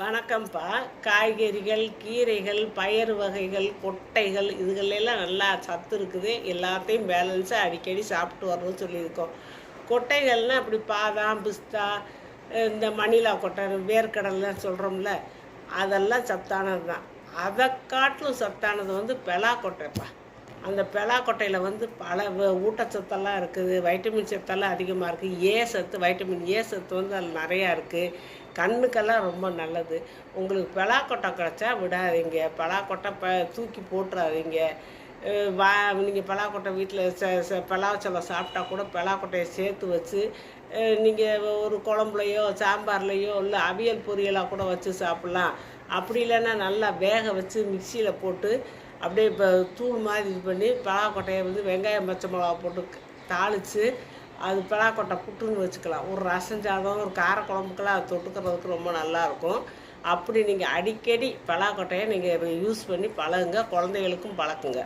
வணக்கம்ப்பா. காய்கறிகள் கீரைகள் பயறு வகைகள் கொட்டைகள் இதுகளெல்லாம் நல்லா சத்து இருக்குது. எல்லாத்தையும் பேலன்ஸாக அடிக்கடி சாப்பிட்டு வரணும்னு சொல்லியிருக்கோம். கொட்டைகள்னால் அப்படி பாதாம் பிஸ்தா இந்த மணிலா கொட்டை வேர்க்கடல்லாம் சொல்கிறோம்ல அதெல்லாம் சத்தானது தான் அதை காட்டிலும் சத்தானது வந்து பெலா கொட்டைப்பா. அந்த பெலா கொட்டையில் வந்து பல வ- ஊட்டச்சத்தெல்லாம் இருக்குது வைட்டமின் சத்தெல்லாம் அதிகமாக இருக்குது ஏ சத்து வைட்டமின் ஏ சத்து வந்து அதில் நிறையா இருக்குது கண்ணுக்கெல்லாம் ரொம்ப நல்லது. உங்களுக்கு பெலாக்கொட்டை கிடச்சா விடாதீங்க. பலாக்கொட்டை ப தூக்கி போட்டுறாதீங்க. வா நீங்கள் பலாக்கொட்டை வீட்டில் ச ச பலாச்சலம் சாப்பிட்டா கூட பலாக்கொட்டையை சேர்த்து வச்சு நீங்கள் ஒரு குழம்புலையோ சாம்பார்லேயோ இல்லை அவியல் பொரியலாக கூட வச்சு சாப்பிட்லாம். அப்படி இல்லைன்னா நல்லா வேக வச்சு மிக்சியில் போட்டு அப்படியே இப்போ தூள் மாதிரி இது பண்ணி பலாக்கொட்டையை வந்து வெங்காயம் பச்சை மிளகா போட்டு தாளித்து அது பலாக்கொட்டை புட்டுன்னு வச்சுக்கலாம். ஒரு ரசம் சாதம் ஒரு காரக்குழம்புக்கெல்லாம் அது தொட்டுக்கிறதுக்கு ரொம்ப நல்லாயிருக்கும். அப்படி நீங்கள் அடிக்கடி பலாக்கொட்டையை நீங்கள் யூஸ் பண்ணி பழகுங்க. குழந்தைகளுக்கும் பழக்குங்க.